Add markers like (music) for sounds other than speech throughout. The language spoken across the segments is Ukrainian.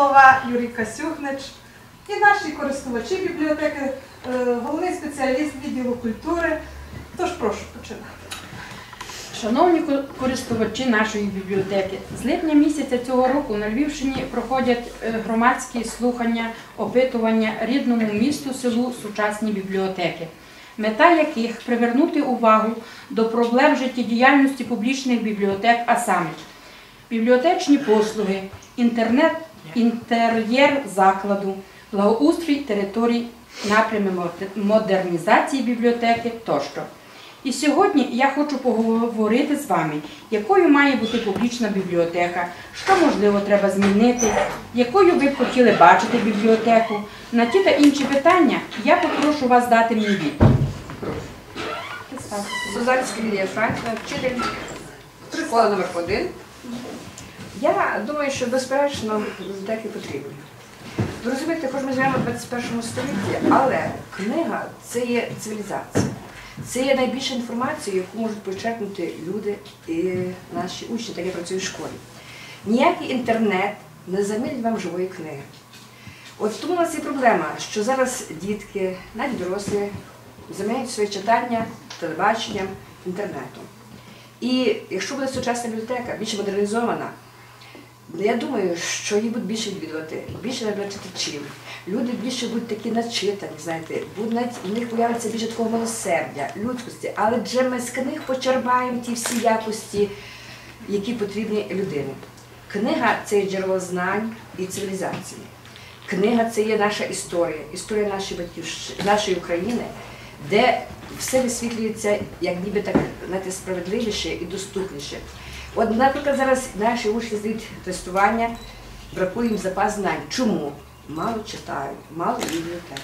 голова Юрій Касюхнич і наші користувачі бібліотеки, е, головний спеціаліст відділу культури. Тож прошу починати. Шановні користувачі нашої бібліотеки, з липня місяця цього року на Львівщині проходять е, громадські слухання, опитування рідному місту, селу сучасні бібліотеки, мета яких привернути увагу до проблем життєдіяльності публічних бібліотек, а саме бібліотечні послуги, інтернет, інтер'єр закладу, благоустрій територій, напрями модернізації бібліотеки тощо. І сьогодні я хочу поговорити з вами, якою має бути публічна бібліотека, що можливо треба змінити, якою ви б хотіли бачити бібліотеку. На ті та інші питання я попрошу вас дати мені відповідь. Сузанська Лілія Франківна, вчитель школа номер 1 Я думаю, що безперечно бібліотеки потрібні. Ви розумієте, хоч ми живемо в 21 столітті, але книга це є цивілізація. Це є найбільша інформація, яку можуть почерпнути люди і наші учні, так як працюють в школі. Ніякий інтернет не замінить вам живої книги. От тому у нас є проблема, що зараз дітки, навіть дорослі, заміняють своє читання телебаченням, інтернетом. І якщо буде сучасна бібліотека, більш модернізована, я думаю, що її будуть більше відвідувати, більше читачів. Люди більше будуть такі начитані, знаєте, будуть навіть в них появиться більше такого милосердя, людськості. Але вже ми з книг почерпаємо ті всі якості, які потрібні людині. Книга це є джерело знань і цивілізації. Книга це є наша історія, історія нашої батьківщини, нашої України, де все висвітлюється як ніби так знаєте, справедливіше і доступніше. От, наприклад, зараз наші учні здають тестування, бракує їм запас знань. Чому? Мало читають, мало бібліотека.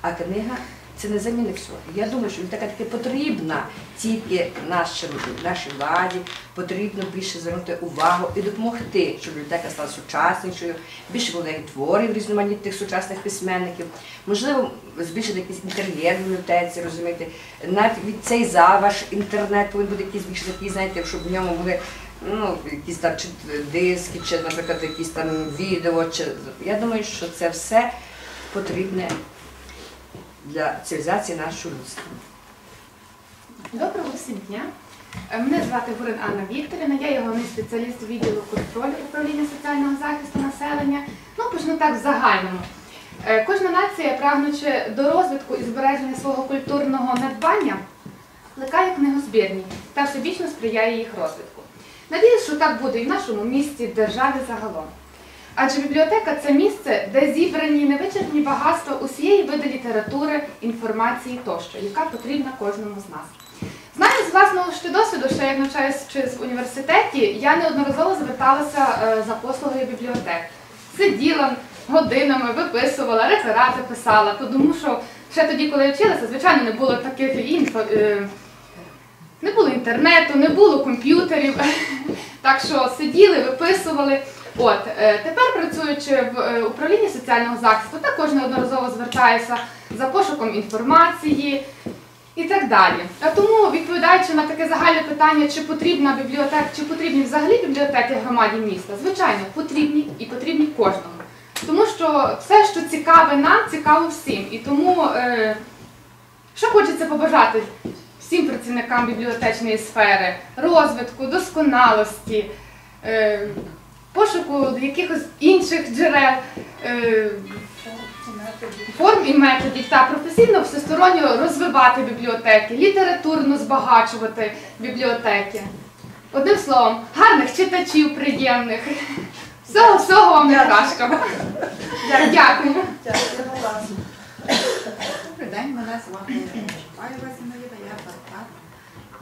А книга це не заміни всього. Я думаю, що бібліотека таки потрібна тільки нашим, нашій владі, потрібно більше звернути увагу і допомогти, щоб бібліотека стала сучаснішою, більше було творів різноманітних сучасних письменників, можливо, збільшити якийсь інтер'єр в бібліотеці, розумієте, навіть від цей зал ваш інтернет повинен бути якийсь більш такий, знаєте, щоб в ньому були ну, якісь там чи диски, чи, наприклад, якісь там відео. Чи... Я думаю, що це все потрібне для цивілізації нашого людства. Доброго всім дня. Е, Мене звати Гурин Анна Вікторівна, я є головний спеціаліст відділу контролю управління соціального захисту населення. Ну, почну так в загальному. Е, Кожна нація, прагнучи до розвитку і збереження свого культурного надбання, плекає книгозбірні та всебічно сприяє їх розвитку. Надіюсь, що так буде і в нашому місті, державі загалом. Адже бібліотека це місце, де зібрані невичерпні багатства усієї види літератури, інформації тощо, яка потрібна кожному з нас. Знаю з власного ще досвіду, що як навчаючись в університеті, я неодноразово зверталася е, за послугою бібліотек. Сиділа годинами, виписувала, реферати писала, тому що ще тоді, коли я вчилася, звичайно, не було таких інфо. е, не було інтернету, не було комп'ютерів. (laughs) Так що сиділи, виписували. От е, тепер працюючи в е, управлінні соціального захисту, також неодноразово звертаюся за пошуком інформації і так далі. А тому, відповідаючи на таке загальне питання, чи потрібна бібліотека, чи потрібні взагалі бібліотеки громаді міста, звичайно, потрібні і потрібні кожному. Тому що все, що цікаве нам, цікаво всім. І тому, е, що хочеться побажати всім працівникам бібліотечної сфери, розвитку, досконалості, е, пошуку якихось інших джерел, е, форм і методів та професійно всесторонньо розвивати бібліотеки, літературно збагачувати бібліотеки. Одним словом, гарних читачів, приємних. Всього, всього вам найкращого. Дякую. Дякую. Добрий день, мене звати я адвокат.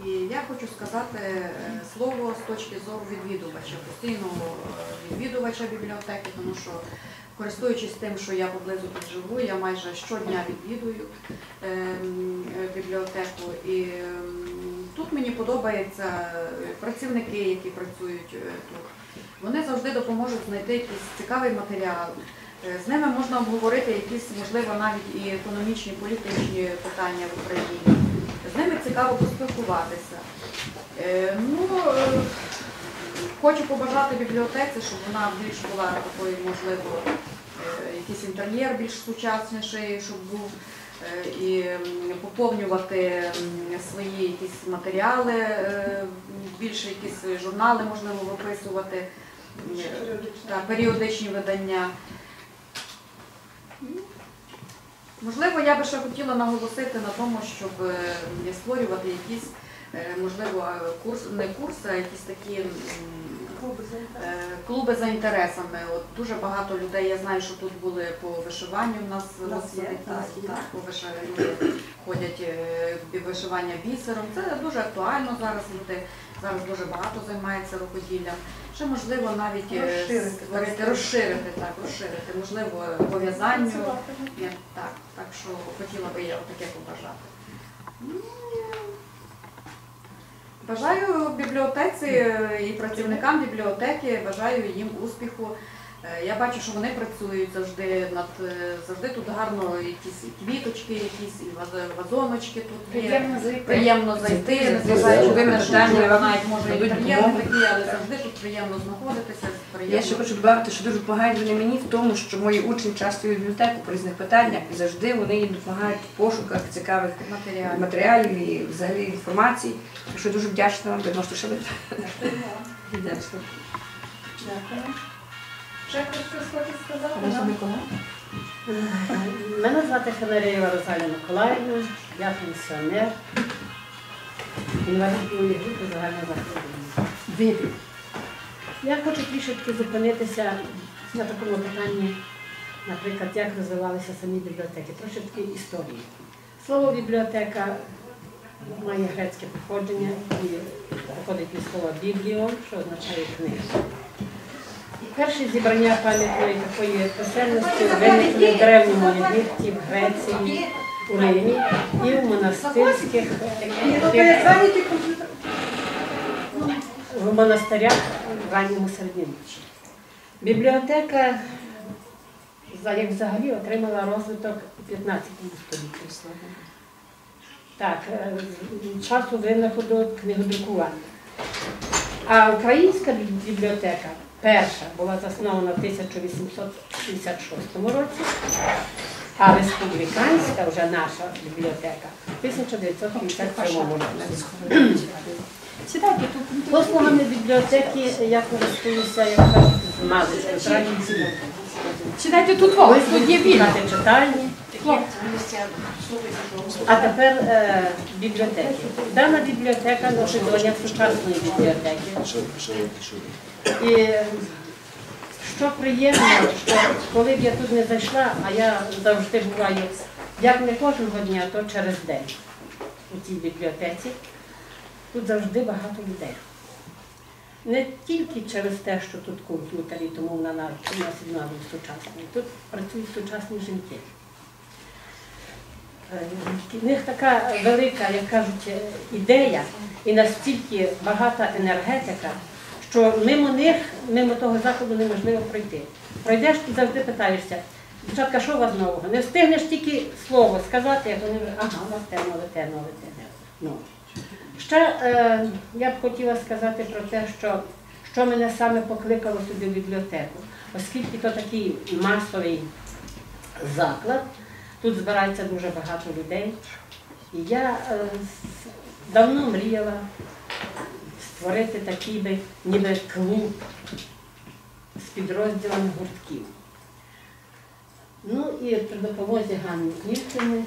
І я хочу сказати е, слово з точки зору відвідувача, постійного е, відвідувача бібліотеки, тому що користуючись тим, що я поблизу тут живу, я майже щодня відвідую ем, е, бібліотеку. І ем, тут мені подобаються працівники, які працюють тут. Вони завжди допоможуть знайти якийсь цікавий матеріал, З ними можна обговорити якісь, можливо, навіть і економічні, політичні питання в Україні. Цікаво поспілкуватися. Е, Ну, е, хочу побажати бібліотеці, щоб вона більш була такою, можливо, е, якийсь інтер'єр більш сучасніший, щоб був. І поповнювати свої якісь матеріали, більше якісь журнали можливо виписувати, та, періодичні видання. Можливо, я би ще хотіла наголосити на тому, щоб е, створювати якісь, е, можливо, курс, не курси, а якісь такі е, клуби за інтересами. От дуже багато людей, я знаю, що тут були по вишиванню у нас У нас є, так, так, по вишиванню ходять вишивання бісером. Це дуже актуально зараз. Люди зараз дуже багато займаються рукоділлям. Ще можливо навіть е, Розширити, створити, так. розширити так, розширити, можливо, пов'язанню. Так, так що хотіла би я таке побажати. Ну, Бажаю бібліотеці е, і працівникам бібліотеки, бажаю їм успіху. Е, Я бачу, що вони працюють завжди над е, завжди тут гарно якісь і квіточки, якісь і ваз- вазоночки тут є. Приємно зайти. Приємно зайти, незважаючи на те, вона як може інтер'єр допомогу. такий, але завжди тут приємно знаходитися. Приємно. Я ще хочу додати, що дуже допомагають мені в тому, що мої учні часто в бібліотеку по різних питаннях і завжди вони їм допомагають в пошуках цікавих матеріалів. матеріалів і взагалі інформації. Так що дуже вдячна вам, ви можете ще бути. Вдячна. Ще хтось щось хоче сказати? Мене звати Фенарєва Розалія Миколаївна, я пенсіонер, інвалід другої групи загального захворювання. Я хочу трішечки зупинитися на такому питанні, наприклад, як розвивалися самі бібліотеки, трошечки історії. Слово бібліотека має грецьке походження і походить від слова бібліон, що означає книга. Перші зібрання пам'ятної такої писемності виникли в древньому Єгипті, в Греції, у Римі і в монастирських таких, в монастирях в ранньому середньовіччі. Бібліотека як взагалі отримала розвиток у 15 столітті. Так, е, часу винаходу книгодрукування. А українська бібліотека перша була заснована в 1866 році, а республіканська вже наша бібліотека в 1957 році. Сідайте тут. Послугами бібліотеки я користуюся, як кажуть, з маличку, з Сідайте тут, тут є вільно. Читальні. А тепер е, бібліотеки. Дана бібліотека носить звання сучасної бібліотеки. І що приємно, що коли б я тут не зайшла, а я завжди буваю, як не кожного дня, то через день у цій бібліотеці, тут завжди багато людей. Не тільки через те, що тут комп'ютер, і тому на- носить назву сучасний. Тут працюють сучасні жінки. Е, В них така велика, як кажуть, е, ідея і настільки багата енергетика, що мимо них, мимо того закладу неможливо пройти. Пройдеш і завжди питаєшся, дівчатка, що у вас нового? Не встигнеш тільки слово сказати, як вони вже, ага, у вас те нове, те нове, те нове. Ще е, я б хотіла сказати про те, що, що мене саме покликало сюди в бібліотеку, оскільки то такий масовий заклад, тут збирається дуже багато людей. І я е, давно мріяла створити такий би ніби клуб з підрозділами гуртків. Ну і при допомозі Ганни Кнівкини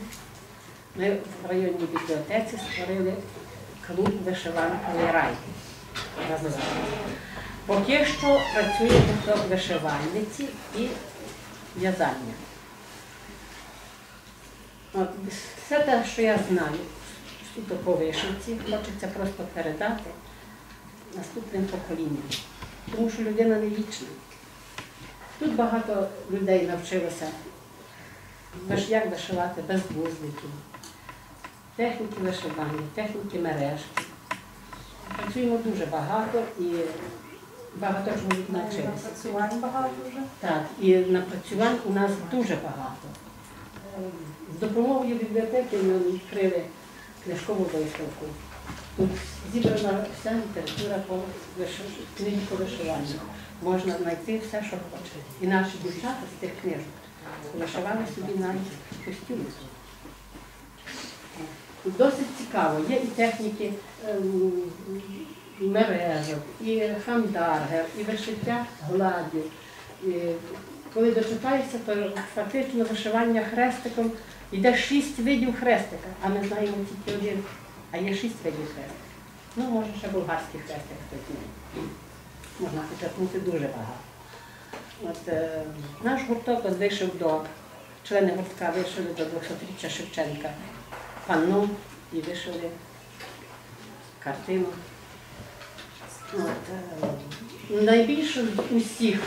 ми в районній бібліотеці створили клуб вишиванковий рай. Поки що працює гурток вишивальниці і в'язання. Все те, що я знаю, суто по вишивці, хочеться просто передати наступним поколінням. Тому що людина не вічна. Тут багато людей навчилося як вишивати без вузликів, техніки вишивання, техніки мережки. Працюємо дуже багато і багато чоловік навчилися. Працювань багато вже. Так, і напрацювань у нас дуже багато. З допомогою бібліотеки ми відкрили книжкову виставку. Зібрана вся література по виш- книги по вишиванню. Можна знайти все, що хочете. І наші дівчата з тих книжок вишивали собі навіть костюми. Досить цікаво. Є і техніки ем, мережок, і хамдаргер, і вишиття гладів. Коли дочитаєшся, то фактично вишивання хрестиком йде шість видів хрестика, а ми знаємо тільки один, а є шість видів хрестика. Ну, може, ще болгарський хрестик хтось знає. Можна почерпнути дуже багато. От, е, наш гурток от вийшов до, члени гуртка вийшли до 200-річчя Шевченка панно і вишили картину. От, е, найбільше з усіх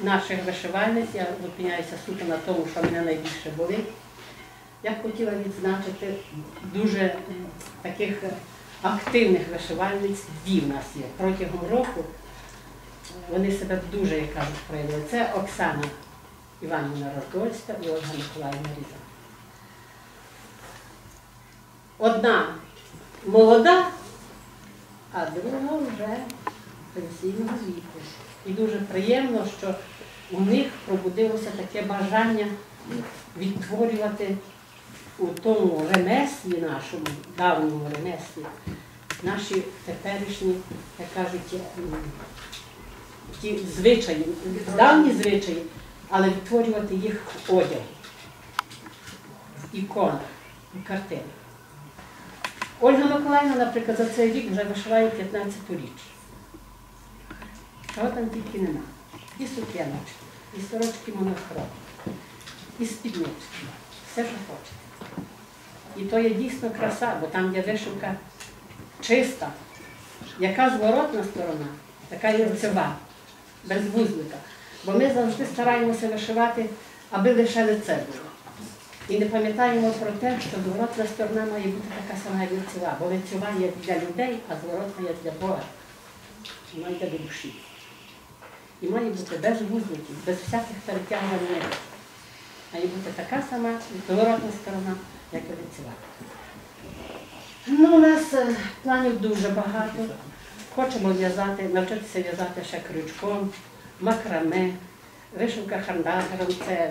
наших вишивальниць, я зупиняюся суто на тому, що мене найбільше болить. Я б хотіла відзначити дуже таких е, активних вишивальниць дві в нас є. Протягом року вони себе дуже, як кажуть, проявили. Це Оксана Іванівна Роздольська і Ольга Миколаївна Різа. Одна молода, а друга вже пенсійного віку. І дуже приємно, що у них пробудилося таке бажання відтворювати у тому ремеслі нашому, давньому ремеслі, наші теперішні, як кажуть, ті звичаї, давні звичаї, але відтворювати їх в одяг, в іконах, в картинах. Ольга Миколаївна, наприклад, за цей рік вже вишиває 15 річ. Чого там тільки нема. І сукеночки, і сорочки монохром, і спіднички, все, що хочете. І то є дійсно краса, бо там є вишивка чиста, яка зворотна сторона, така і лицева, без вузлика. Бо ми завжди стараємося вишивати, аби лише лице було. І не пам'ятаємо про те, що зворотна сторона має бути така сама як лицева, бо лицева є для людей, а зворотна є для Бога. Вона йде до душі. І має бути без вузликів, без всяких перетягувань. Має бути така сама зворотна сторона, як і лицева. Ну, у нас е, планів дуже багато. Хочемо в'язати, навчитися в'язати ще крючком, макраме, вишивка хандагером, це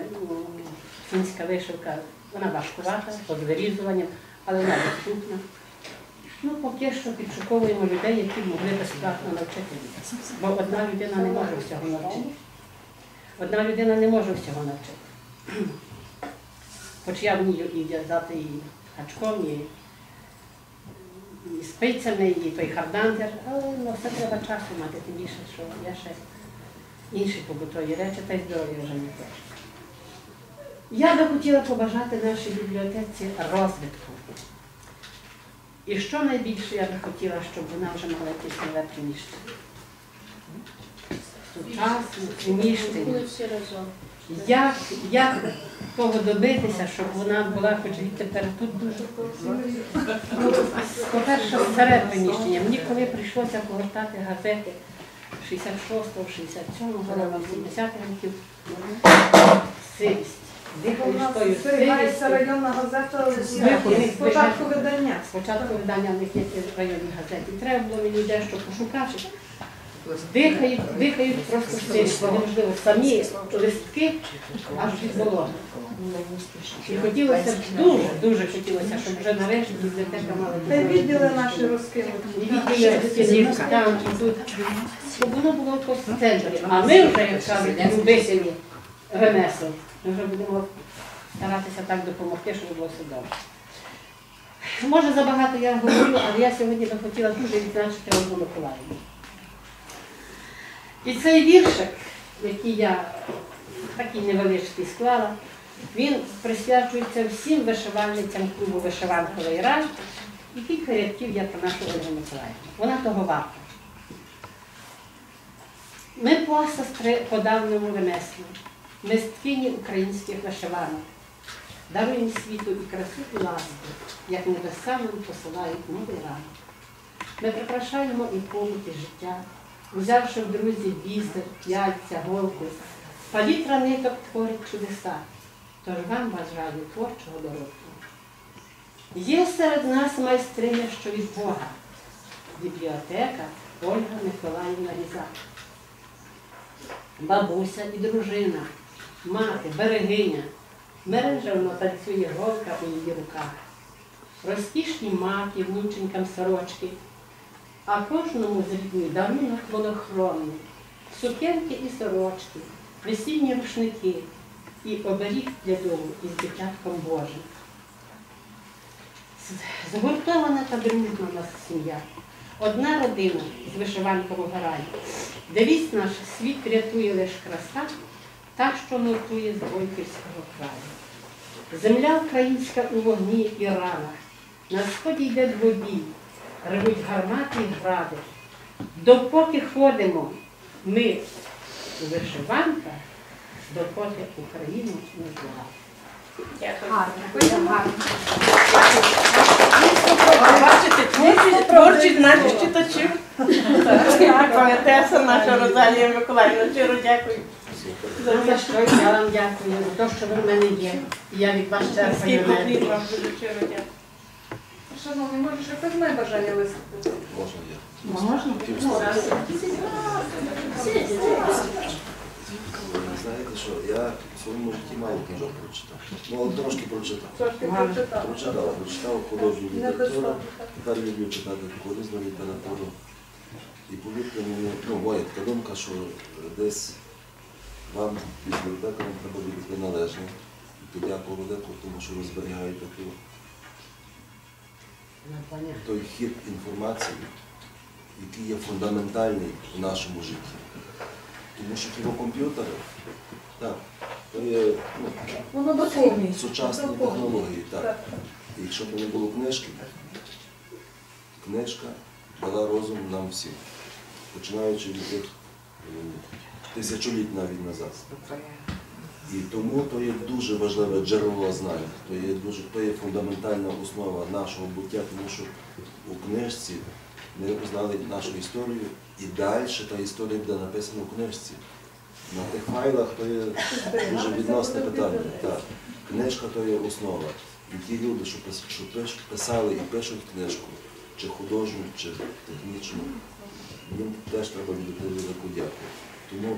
фінська вишивка, вона важкувата, з вирізуванням, але вона доступна. Ну, поки що підшуковуємо людей, які могли безплатно навчити. Бо одна людина не може всього навчити. Одна людина не може всього навчити. Хоч я вмію і в'язати і гачком, і, і спицями, і той хардангер, але ну, все треба часу мати, тим більше, що я ще інші побутові речі, та й здоров'я вже не теж. Я би хотіла побажати нашій бібліотеці розвитку. І що найбільше я би хотіла, щоб вона вже мала якесь нове приміщення. Сучасне приміщення. Як, як того добитися, щоб вона була хоч відтепер тут дуже. По-перше, старе приміщення. Мені коли прийшлося повертати газети 66-го, 67-го 70-х років, сивість. У Дихаєш нас тою зберігається районна газета Звикли. видання. Спочатку видання в них є в районній газеті. Треба було мені дещо пошукати. Дихають, дихають просто сильно, неможливо. Самі листки аж від вологи. І хотілося б, дуже, дуже хотілося, щоб вже нарешті бібліотека мала Та відділи наші розкинуті. і відділи стіни там, і тут, щоб воно було в центрі. А ми вже, як кажуть, любителі ремесел, ми вже будемо старатися так допомогти, щоб було все добре. Може, забагато я говорю, але я сьогодні би хотіла дуже відзначити Ольгу Миколаївну. І цей віршик, який я такий невеличкий склала, він присвячується всім вишивальницям клубу Вишиванковий рай. І кілька рядків я про нашу Ольгу Миколаївну. Вона того варта. Ми посестри по давньому ремеслу, мисткині українських вишиванок. Даруємо світу і красу, і ласку, як небеса нам посилають новий ранок. Ми прикрашаємо і побут, життя, Узявши в друзі бісер, яйця, голку, палітра ниток творить чудеса. Тож вам бажаю творчого дорослого. Є серед нас майстриня, що від Бога. Бібліотека Ольга Миколаївна Різак. Бабуся і дружина, мати, берегиня. Мережевно танцює голка у її руках. Розкішні маки внученькам сорочки, а кожному з рідні дарунок монохронний, сукенки і сорочки, весільні рушники і оберіг для дому із дитятком Божим. Згуртована та дружна нас сім'я. Одна родина з вишиванкового раю. Девість наш світ рятує лиш краса, та, що нуртує з Бойківського краю. Земля українська у вогні і ранах, на сході йде двобій, ревуть гармати і гради. Допоки ходимо ми у вишиванках, допоки Україну не зла. Гарно. Бачите, творчість, наших читачів. Поетеса наша Розалія Миколаївна, щиро дякую. За що я вам дякую за те, що ви в мене є. Я від вас черпаю Скільки вам дуже щиро дякую. Шановні, може, ще хтось має бажання виступити? Можна я? Можна? Ну, знаєте, що я в своєму житті мало книжок прочитав. Ну, трошки прочитав. Трошки прочитав. Прочитав, прочитав художню літературу, тепер люблю читати різну літературу. І повірте мені, ну, моя така думка, що десь вам, бібліотекарам, треба бути належно. Подякувати, тому що ви зберігаєте ту. Той хід інформації, який є фундаментальний в нашому житті. Тому що ті комп'ютери, так, то є ну, сучасні технології. Так. І якщо б не було книжки, книжка дала розум нам всім, починаючи від тих тисячоліть навіть назад. І тому то є дуже важливе джерело знань, то є дуже то є фундаментальна основа нашого буття, тому що у книжці ми знали нашу історію, і далі та історія буде написана у книжці. На тих файлах то є дуже відносне питання. Так. Книжка то є основа. І ті люди, що писали і пишуть книжку, чи художню, чи технічну, їм теж треба віддати велику дяку. Тому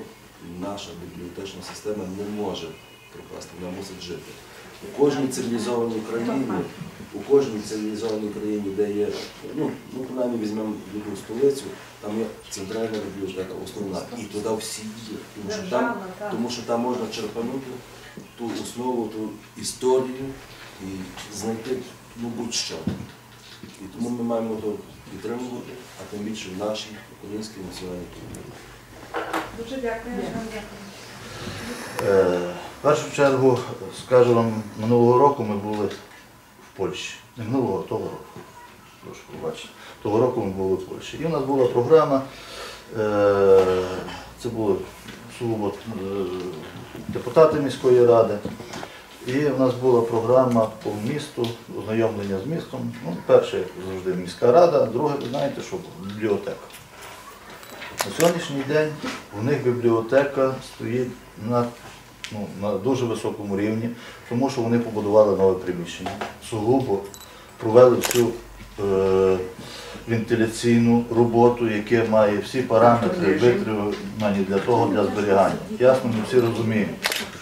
наша бібліотечна система не може пропасти, вона мусить жити. У кожній цивілізованій країні, у кожній цивілізованій країні, де є, ну, ну принаймні візьмемо любу столицю, там є центральна бібліотека, основна. І туди всі їдуть, тому що там, тому що там можна черпанути ту основу, ту історію і знайти ну, будь-що. І тому ми маємо підтримувати, а тим більше в нашій українській національній культурі. Дуже дякую. Е, В першу чергу скажу вам, минулого року ми були в Польщі. Не минулого, а того року. Прошу побачити. Того року ми були в Польщі. І у нас була програма, е, це були сугубо е, депутати міської ради. І в нас була програма по місту, ознайомлення з містом. Ну, перше, як завжди, міська рада, друге, ви знаєте, що бібліотека. На сьогоднішній день у них бібліотека стоїть на, ну, на дуже високому рівні, тому що вони побудували нове приміщення. Сугубо провели всю е, вентиляційну роботу, яке має всі параметри витримані для того, для зберігання. Ясно, ми всі розуміємо,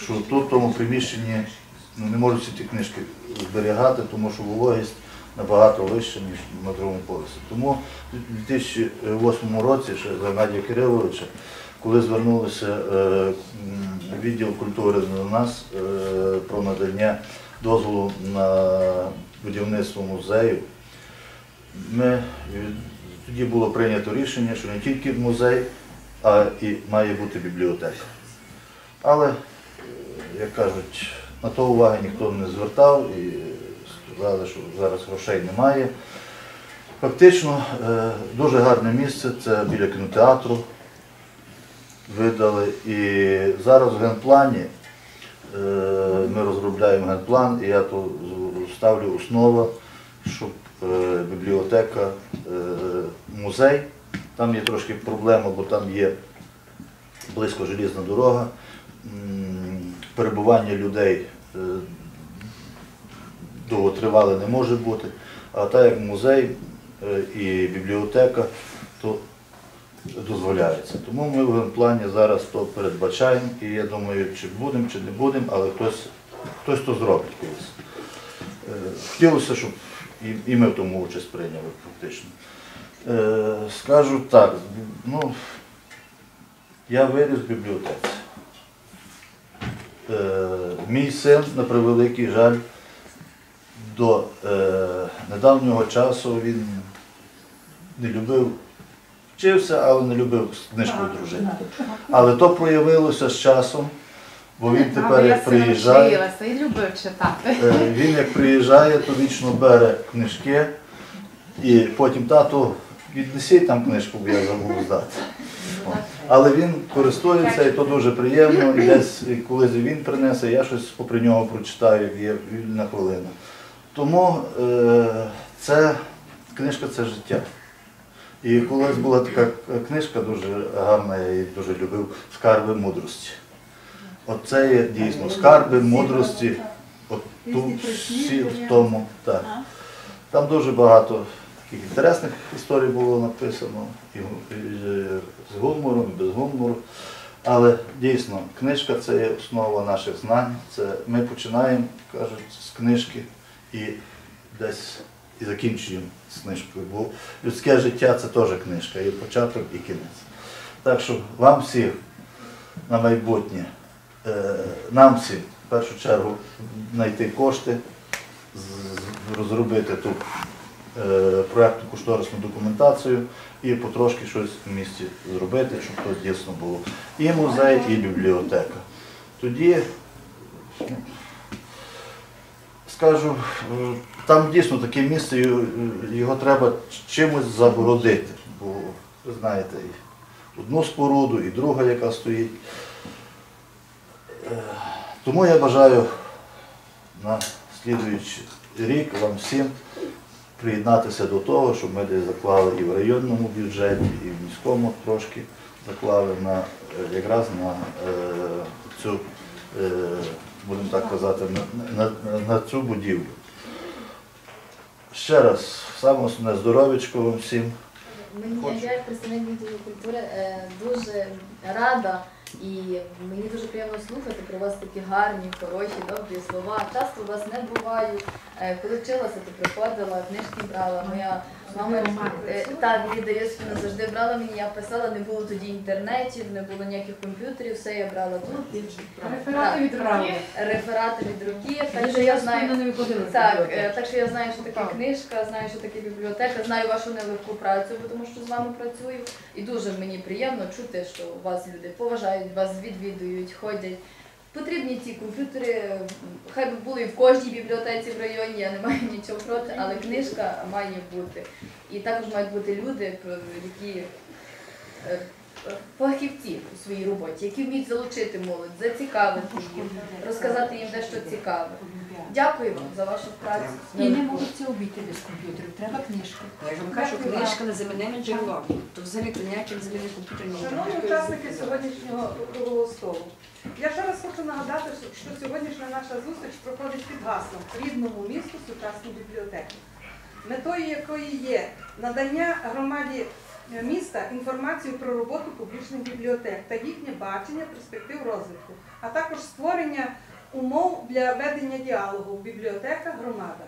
що тут в тому приміщенні ну, не можуть всі ті книжки зберігати, тому що вологість набагато вища, ніж на другому поверсі. Тому у 2008 році, ще за Геннадія Кириловича, коли звернулися е, відділ культури до нас е, про надання дозволу на будівництво музею, ми тоді було прийнято рішення, що не тільки музей, а і має бути бібліотека. Але, е, як кажуть, на то уваги ніхто не звертав і сказали, що зараз грошей немає. Фактично, е, дуже гарне місце, це біля кінотеатру видали. І зараз в генплані е, ми розробляємо генплан, і я тут ставлю основу, щоб е, бібліотека, музей Там є трошки проблема, бо там є близько желізна дорога, перебування людей довготривале не може бути. А так як музей е, і бібліотека, то дозволяється. Тому ми в генплані зараз то передбачаємо, і я думаю, чи будемо, чи не будемо, але хтось, хтось то зробить колись. Е, Хотілося, щоб і, ми в тому участь прийняли фактично. Е, Скажу так, ну, я виріс в бібліотеці. Мій син, на превеликий жаль, до е, недавнього часу він не любив, вчився, але не любив з книжкою дружити. Але то проявилося з часом, бо він тепер як приїжджає. і любив читати. Е, Він як приїжджає, то вічно бере книжки і потім тату віднесіть там книжку, бо я забув здати. Але він користується і то дуже приємно. І десь коли він принесе, я щось попри нього прочитаю, є вільна хвилина. Тому е, це книжка це життя. І колись була така книжка дуже гарна, я її дуже любив Скарби мудрості. Оце є дійсно скарби мудрості. От тут всі в тому. Так. Там дуже багато таких інтересних історій було написано, і, з гумором, і без гумору. Але дійсно, книжка це є основа наших знань. Це ми починаємо, кажуть, з книжки і десь і закінчуємо з книжкою. Бо людське життя це теж книжка, і початок, і кінець. Так що вам всім на майбутнє, е, нам всім в першу чергу знайти кошти, розробити ту е, проєктну кошторисну документацію і потрошки щось в місті зробити, щоб тут дійсно було і музей, і бібліотека. Тоді, скажу, там дійсно таке місце, його- треба чимось загородити. Бо ви знаєте, і одну споруду, і друга, яка стоїть. Е, Тому я бажаю на слідуючий рік вам всім приєднатися до того, щоб ми десь заклали і в районному бюджеті, і в міському трошки заклали на, е, якраз на е, цю, будемо так казати, на, на, на цю будівлю. Ще раз, саме основне здоров'ячко вам всім. Мені Хочу. я як представник відділу культури е, дуже рада і мені дуже приємно слухати про вас такі гарні, хороші, добрі слова. Часто у вас не буваю. Е, Коли вчилася, то приходила, книжки брала. Моя мама е, та Ліда завжди брала мені, я писала, не було тоді інтернетів, не було ніяких комп'ютерів, все я брала тут. Реферати від руки. Реферати від руки, так що я знаю. Так, е, так що я знаю, що таке книжка, знаю, що таке бібліотека, знаю вашу нелегку працю, тому що з вами працюю. І дуже мені приємно чути, що вас люди поважають, вас відвідують, ходять. Потрібні ці комп'ютери, хай би були в кожній бібліотеці в районі, я не маю нічого проти, але книжка має бути. І також мають бути люди, які е, фахівці у своїй роботі, які вміють залучити молодь, зацікавити їх, розказати їм дещо цікаве. Дякую вам за вашу працю. І не можуть це обійти без комп'ютерів, треба книжки. Я ж вам кажу, книжка не замінене джерело. То взагалі то ніяких замінних комп'ютерів не Шановні учасники сьогоднішнього круглого столу, я ще раз хочу нагадати, що- сьогоднішня наша зустріч проходить під гаслом рідному місту сучасні бібліотеки, метою якої є надання громаді е, міста інформацію про роботу публічних бібліотек та їхнє бачення перспектив розвитку, а також створення умов для ведення діалогу бібліотека громада.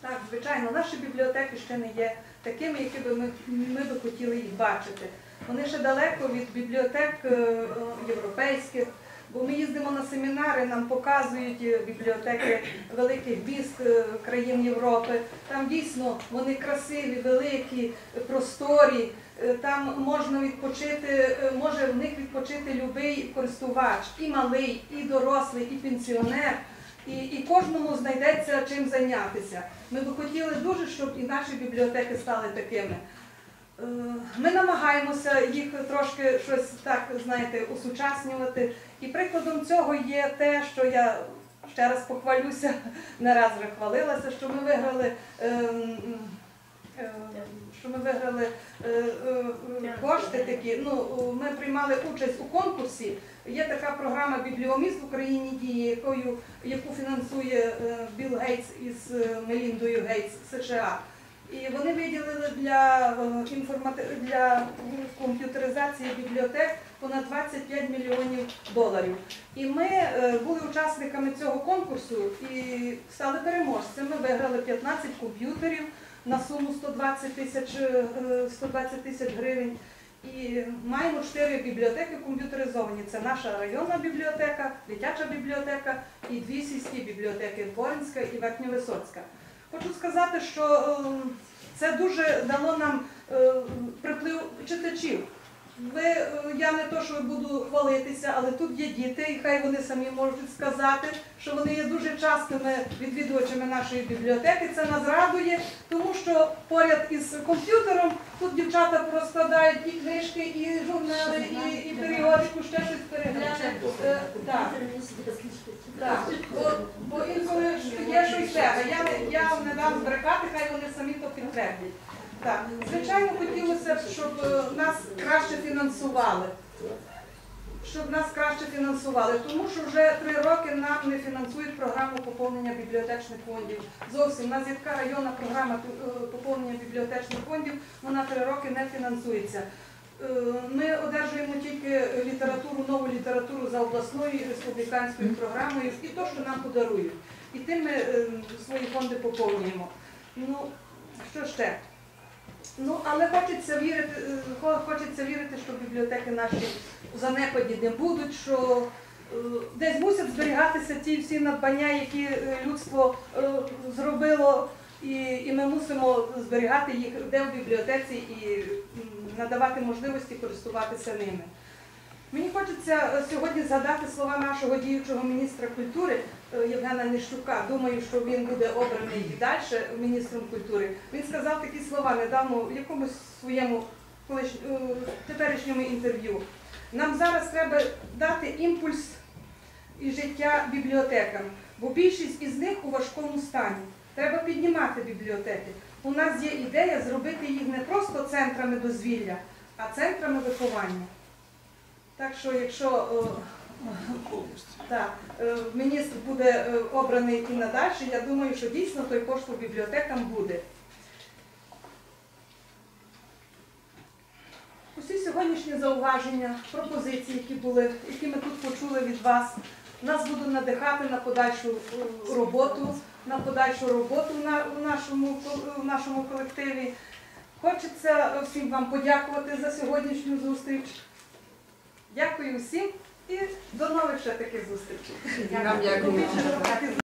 Так, звичайно, наші бібліотеки ще не є такими, які би ми, ми би хотіли їх бачити. Вони ще далеко від бібліотек е, е, європейських, бо ми їздимо на семінари, нам показують е, бібліотеки великих міст країн Європи. Там дійсно вони красиві, великі, просторі. Е, Там можна відпочити, е, може в них відпочити любий користувач, і малий, і дорослий, і пенсіонер. І, і кожному знайдеться чим зайнятися. Ми би хотіли дуже, щоб і наші бібліотеки стали такими. Е, Ми намагаємося їх трошки щось так, знаєте, усучаснювати. І прикладом цього є те, що я ще раз похвалюся, (laughs) не раз вже хвалилася, що ми виграли. ем, е, Що ми виграли е, кошти такі. Ну, ми приймали участь у конкурсі. Є така програма Бібліоміст в Україні діє, якою, яку фінансує е, Білл Гейтс із е, Меліндою Гейтс США. І вони виділили для, е, інформати... для комп'ютеризації бібліотек понад 25 мільйонів доларів. І ми е, були учасниками цього конкурсу і стали переможцями. Виграли 15 комп'ютерів на суму 120 тисяч е, 120 тисяч гривень. І маємо чотири бібліотеки комп'ютеризовані. Це наша районна бібліотека, дитяча бібліотека і дві сільські бібліотеки Боринська і Верхньовисоцька. Хочу сказати, що е, це дуже дало нам е, приплив читачів. Ви, е, я не то, що буду хвалитися, але тут є діти, і хай вони самі можуть сказати, що вони є дуже частими відвідувачами нашої бібліотеки. Це нас радує, тому що поряд із комп'ютером тут дівчата розкладають і книжки, і журнали, і, і періодику, ще щось перегляне. Е, так. Так, бо, бо інколи є щось себе. Я я не дам збрехати, хай вони самі то підтвердять. Так, звичайно, хотілося б, щоб е, нас краще фінансували. Щоб нас краще фінансували, тому що вже три роки нам не фінансують програму поповнення бібліотечних фондів. Зовсім у нас є районна програма е, поповнення бібліотечних фондів, вона три роки не фінансується. Е, Ми одержуємо тільки літературу, нову літературу за обласною і республіканською програмою, і то, що нам подарують. І тим ми свої фонди поповнюємо. Ну, що ще? Ну, але хочеться вірити, е, хочеться вірити, що бібліотеки наші у занепаді не будуть, що е, десь мусять зберігатися ті всі надбання, які е, людство зробило, і, і ми мусимо зберігати їх де в бібліотеці і надавати можливості користуватися ними. Мені хочеться сьогодні згадати слова нашого діючого міністра культури Євгена Нищука. Думаю, що він буде обраний і далі міністром культури. Він сказав такі слова недавно в якомусь своєму е, теперішньому інтерв'ю. Нам зараз треба дати імпульс і життя бібліотекам, бо більшість із них у важкому стані. Треба піднімати бібліотеки. У нас є ідея зробити їх не просто центрами дозвілля, а центрами виховання. Так що, якщо е. Так, е, міністр буде е, обраний і надалі, я думаю, що дійсно той поштовх бібліотекам буде. Усі сьогоднішні зауваження, пропозиції, які були, які ми тут почули від вас, нас будуть надихати на подальшу е, роботу, на подальшу роботу в, нашому, в нашому колективі. Хочеться всім вам подякувати за сьогоднішню зустріч. Дякую всім і до нових ще таких зустрічей. Дякую.